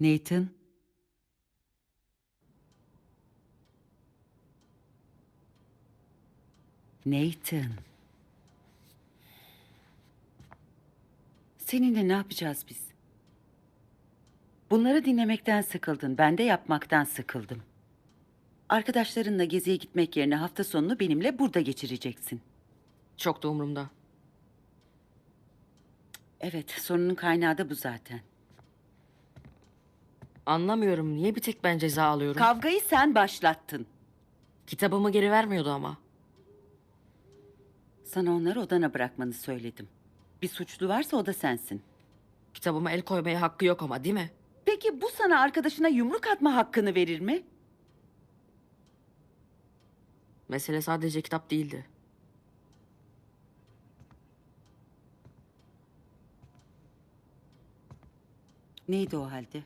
Nathan? Nathan. Seninle ne yapacağız biz? Bunları dinlemekten sıkıldın, ben de yapmaktan sıkıldım. Arkadaşlarınla geziye gitmek yerine hafta sonunu benimle burada geçireceksin. Çok da umurumda. Evet, sorunun kaynağı da bu zaten. Anlamıyorum niye bir tek ben ceza alıyorum. Kavgayı sen başlattın. Kitabımı geri vermiyordu ama. Sana onları odana bırakmanı söyledim. Bir suçlu varsa o da sensin. Kitabıma el koymaya hakkı yok ama değil mi? Peki bu sana arkadaşına yumruk atma hakkını verir mi? Mesele sadece kitap değildi. Neydi o halde?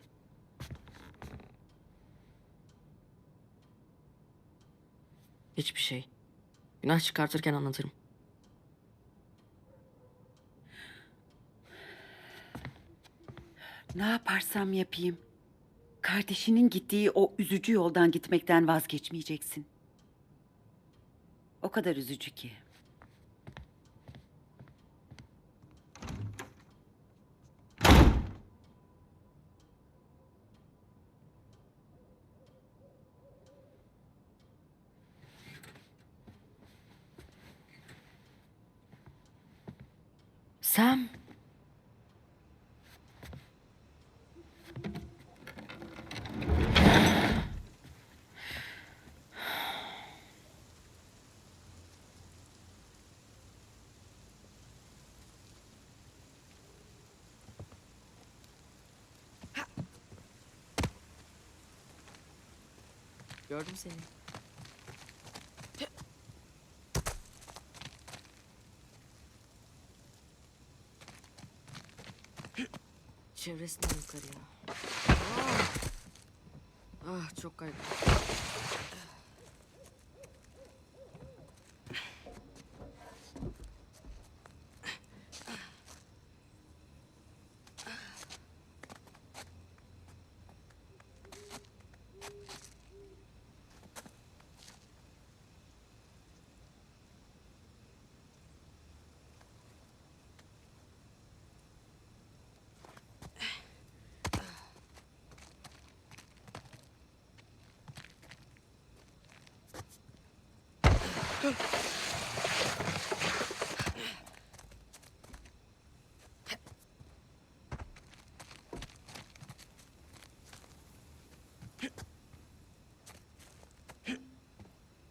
Hiçbir şey. Günah çıkartırken anlatırım. Ne yaparsam yapayım. Kardeşinin gittiği o üzücü yoldan gitmekten vazgeçmeyeceksin. O kadar üzücü ki. Sam. Gördüm seni. Çevresinden yukarıya. Ah, ah çok kaygan.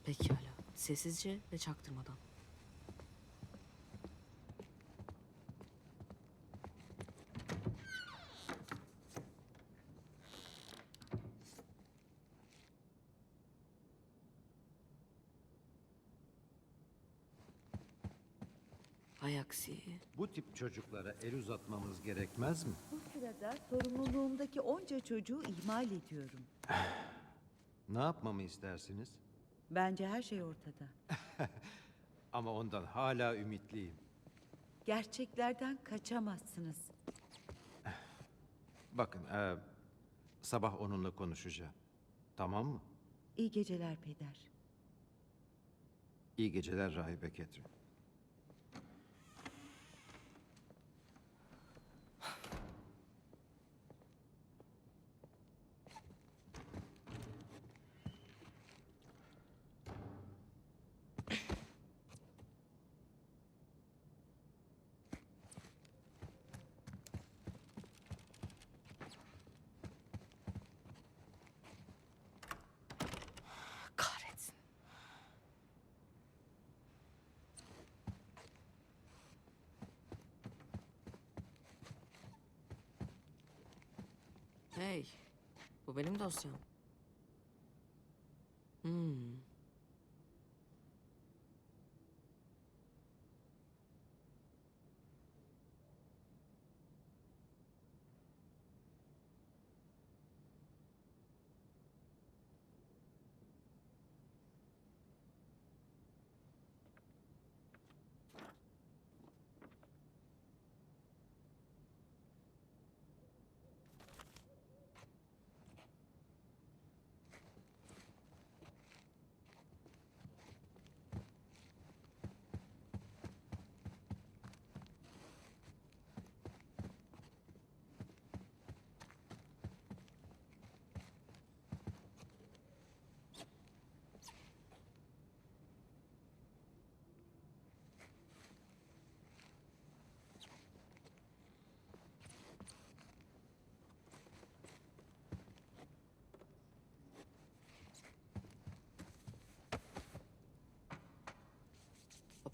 Pekala. Sessizce ve çaktırmadan. Hay aksi. Bu tip çocuklara el uzatmamız gerekmez mi? Bu sırada sorumluluğumdaki onca çocuğu ihmal ediyorum. Ne yapmamı istersiniz? Bence her şey ortada. Ama ondan hala ümitliyim. Gerçeklerden kaçamazsınız. Bakın, eee, sabah onunla konuşacağım. Tamam mı? İyi geceler peder. İyi geceler Rahibe Ketrin. Hey, bu benim dosyam. Hmm.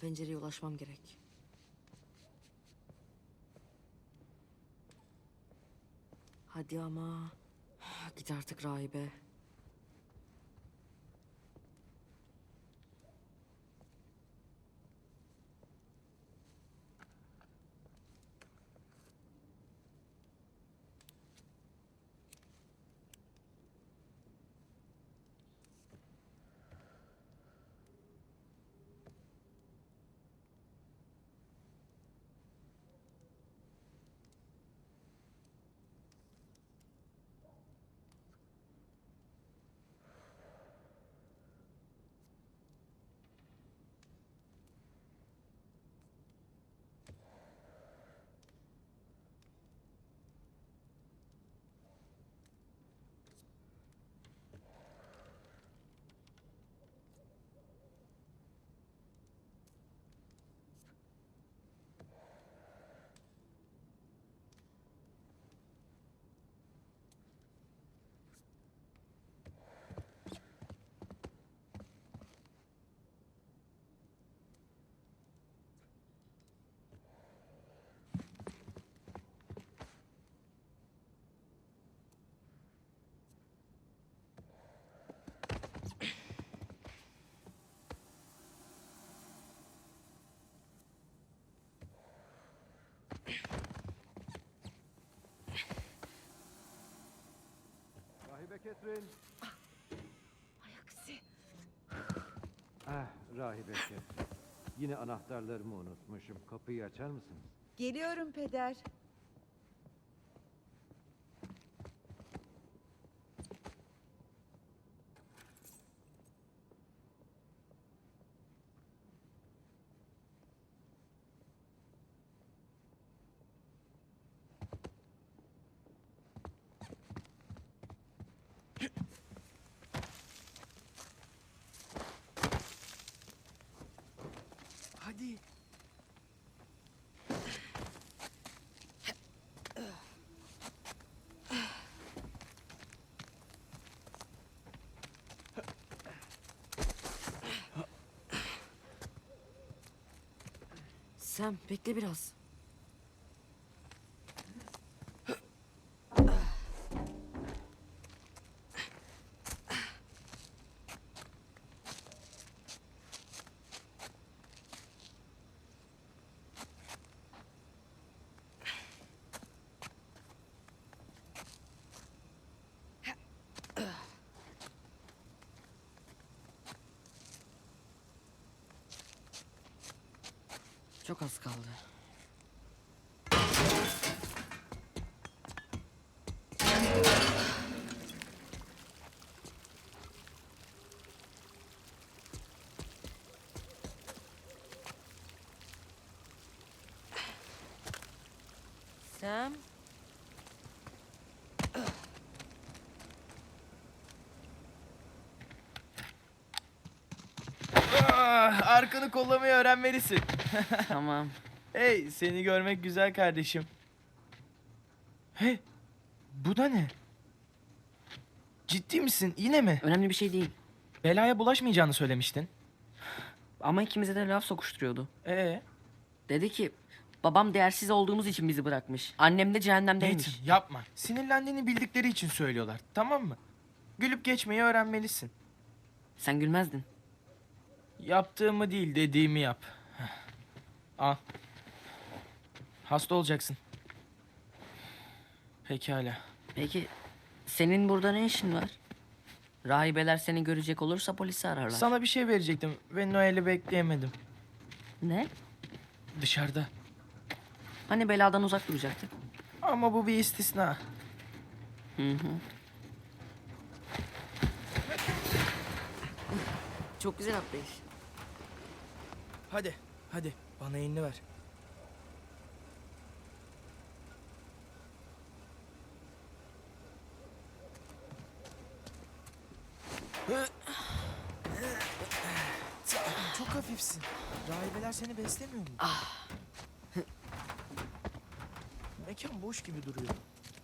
Pencereye ulaşmam gerek. Hadi ama. Git artık rahibe. Rahibe Ketrin. Ay aksi. Ah, Rahibe Ketrin. Yine anahtarlarımı unutmuşum. Kapıyı açar mısınız? Geliyorum peder. Hadi. Sam bekle biraz. Çok az kaldı. Sam, Ah, arkanı kollamayı öğrenmelisin. tamam. Hey, seni görmek güzel kardeşim. Hey, bu da ne? Ciddi misin? Yine mi? Önemli bir şey değil. Belaya bulaşmayacağını söylemiştin. Ama ikimize de laf sokuşturuyordu. Ee, Dedi ki babam değersiz olduğumuz için bizi bırakmış. Annem de cehennemdeymiş. Nathan yapma. Sinirlendiğini bildikleri için söylüyorlar. Tamam mı? Gülüp geçmeyi öğrenmelisin. Sen gülmezdin. Yaptığımı değil, dediğimi yap. Al. Hasta olacaksın. Pekala. Peki senin burada ne işin var? Rahibeler seni görecek olursa polisi ararlar. Sana bir şey verecektim ve Noel'i bekleyemedim. Ne? Dışarıda. Hani beladan uzak duracaktık? Ama bu bir istisna. Hı hı. Çok güzel atlayış. Hadi, hadi. Bana elini ver. Çok hafifsin. Rahibeler seni beslemiyor mu? Mekan boş gibi duruyor.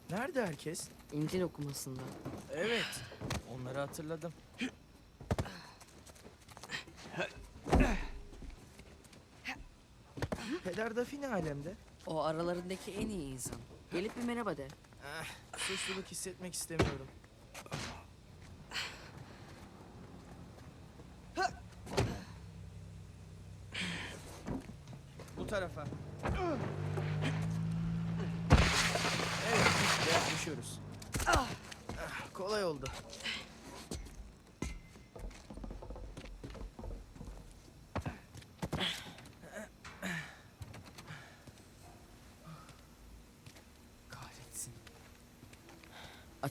Nerede herkes? İncil okumasında. Evet, onları hatırladım. Peder Dafi ne alemde? O aralarındaki en iyi insan. Gelip bir merhaba de. Eh, suçluluk hissetmek istemiyorum. Bu tarafa. Evet, işte. Ah, Kolay oldu.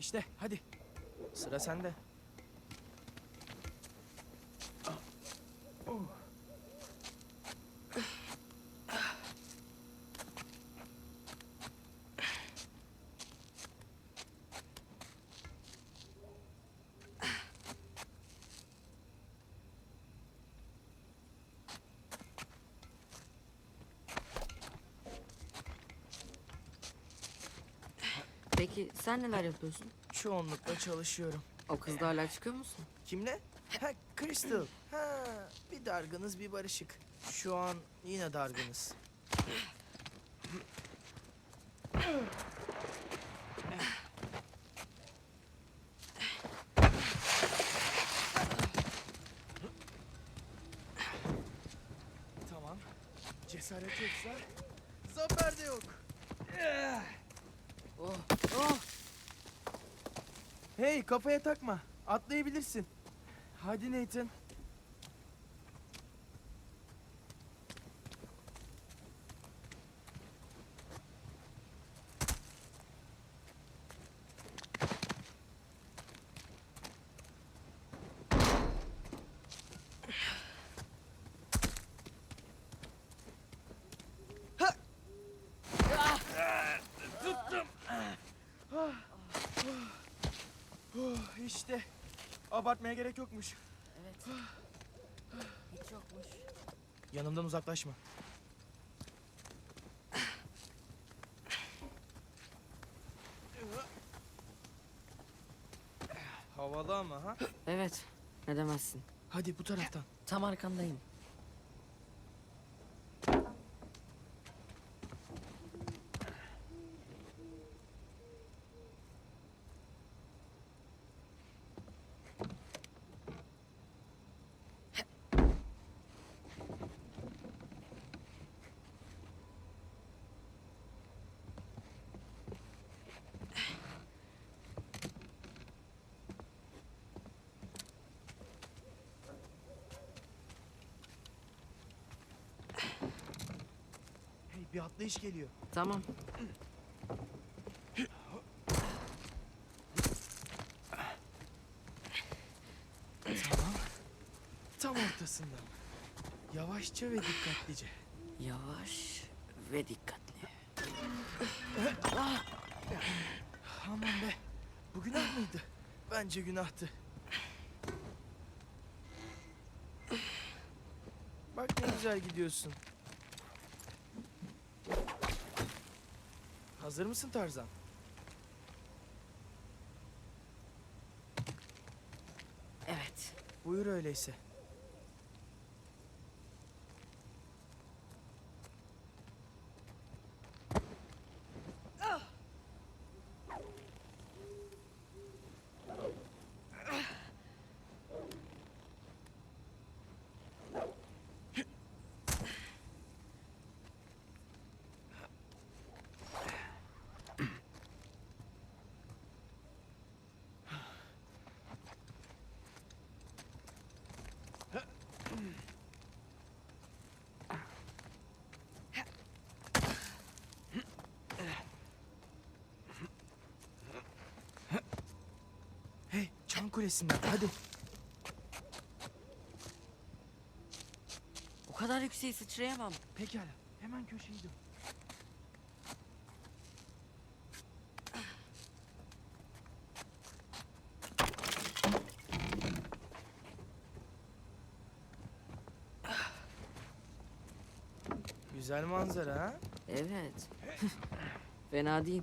İşte hadi. Sıra sende. Peki sen neler yapıyorsun? Çoğunlukla çalışıyorum. O kızla hala çıkıyor musun? Kimle? Ha, Crystal. Ha, bir dargınız bir barışık. Şu an yine dargınız. Tamam. Cesaret yoksa zafer de yok. Oh. Oh. Hey kafaya takma. Atlayabilirsin. Hadi Nathan. Ha! Ah! Tuttum. Ah. Oh, işte. Abartmaya gerek yokmuş. Evet. Hiç yokmuş. Yanımdan uzaklaşma. Havalı ama ha? Evet. Ne demezsin. Hadi bu taraftan. Tam arkandayım. Atlayış geliyor. Tamam. Tamam. Tam ortasında. Yavaşça ve dikkatlice. Yavaş ve dikkatli. Aman be. Bu günah mıydı? Bence günahtı. Bak ne güzel gidiyorsun. Hazır mısın Tarzan? Evet. Buyur öyleyse. Hey, çan kulesinden hadi. O kadar yükseğe sıçrayamam. Pekala, hemen hemen köşeydi. Güzel manzara ha? Evet. Fena değil.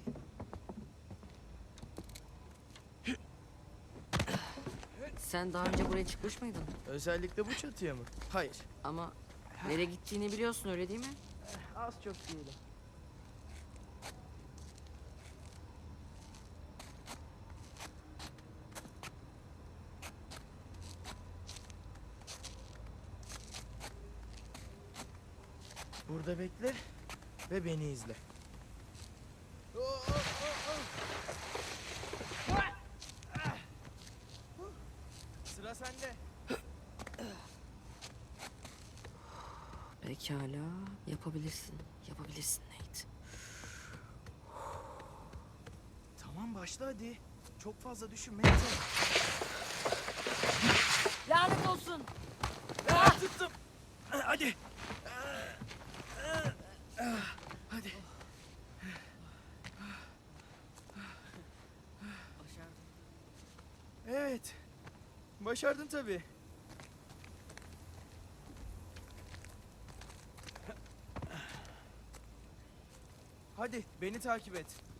Sen daha önce buraya çıkmış mıydın? Özellikle bu çatıya mı? Hayır. Ama nereye gittiğini biliyorsun öyle değil mi? Az çok diyelim. Burada bekle ve beni izle. Sıra sende. Pekala. Yapabilirsin. Yapabilirsin Nate. Tamam başla hadi. Çok fazla düşünme yeter. Lanet olsun. Ah, tuttum. Hadi. Hadi. Başardım. Evet. Başardın tabii. Hadi beni takip et.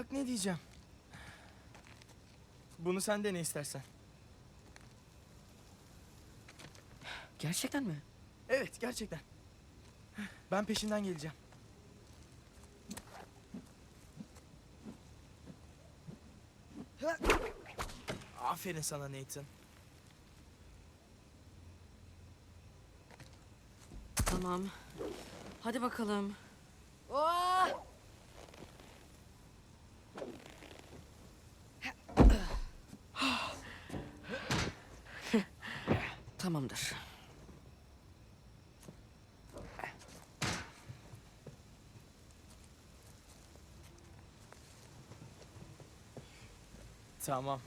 Bak ne diyeceğim. Bunu sen de ne istersen. Gerçekten mi? Evet gerçekten. Ben peşinden geleceğim. Aferin sana Nathan. Tamam. Hadi bakalım. Oh! Tamamdır. Tamam.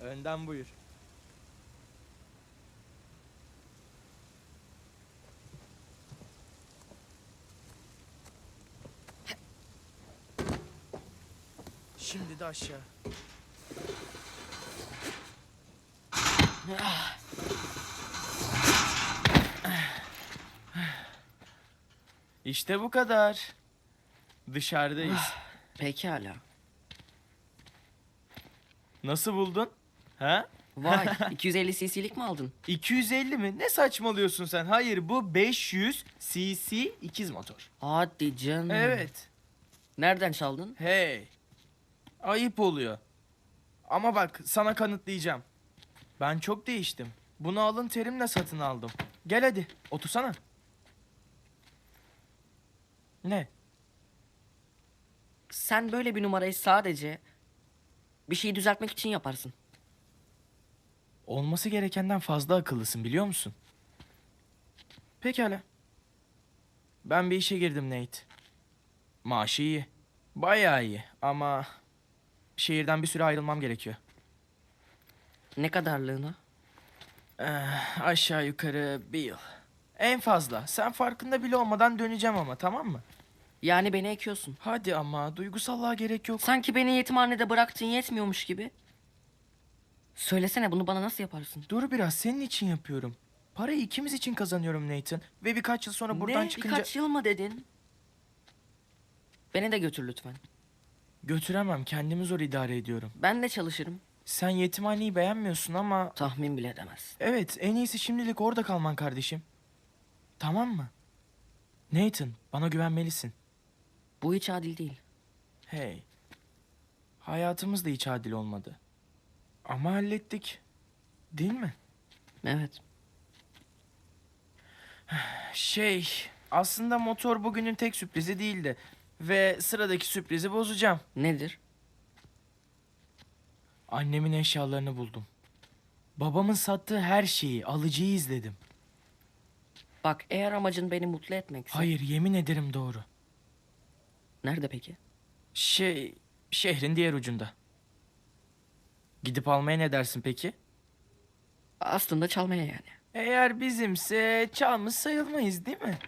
Önden buyur. Şimdi de aşağı. İşte bu kadar. Dışarıdayız. Pekala. Nasıl buldun? Ha? Vay, 250 cc'lik mi aldın? 250 mi? Ne saçmalıyorsun sen? Hayır bu 500 cc ikiz motor. Hadi canım. Evet. Nereden çaldın? Hey. Ayıp oluyor. Ama bak sana kanıtlayacağım. Ben çok değiştim. Bunu alın terimle satın aldım. Gel hadi otursana. Ne? Sen böyle bir numarayı sadece bir şeyi düzeltmek için yaparsın. Olması gerekenden fazla akıllısın biliyor musun? Pekala. Ben bir işe girdim Nate. Maaşı iyi. Bayağı iyi ama şehirden bir süre ayrılmam gerekiyor. Ne kadarlığına? Eh, aşağı yukarı bir yıl. En fazla. Sen farkında bile olmadan döneceğim ama tamam mı? Yani beni ekiyorsun. Hadi ama duygusallığa gerek yok. Sanki beni yetimhanede bıraktığın yetmiyormuş gibi. Söylesene bunu bana nasıl yaparsın? Dur biraz senin için yapıyorum. Parayı ikimiz için kazanıyorum Nathan. Ve birkaç yıl sonra buradan ne? çıkınca... Birkaç yıl mı dedin? Beni de götür lütfen. Götüremem kendimi zor idare ediyorum. Ben de çalışırım. Sen yetimhaneyi beğenmiyorsun ama... Tahmin bile edemezsin. Evet en iyisi şimdilik orada kalman kardeşim. Tamam mı? Nathan bana güvenmelisin. Bu hiç adil değil. Hey. Hayatımız da hiç adil olmadı. Ama hallettik. Değil mi? Evet. Şey, aslında motor bugünün tek sürprizi değildi. Ve sıradaki sürprizi bozacağım. Nedir? Annemin eşyalarını buldum. Babamın sattığı her şeyi, alıcıyı izledim. Bak eğer amacın beni mutlu etmekse... Hayır, yemin ederim doğru. Nerede peki? Şey, şehrin diğer ucunda. Gidip almaya ne dersin peki? Aslında çalmaya yani. Eğer bizimse çalmış sayılmayız değil mi?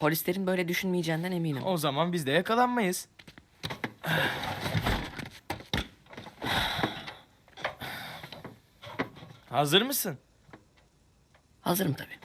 Polislerin böyle düşünmeyeceğinden eminim. O zaman biz de yakalanmayız. Hazır mısın? Hazırım tabii.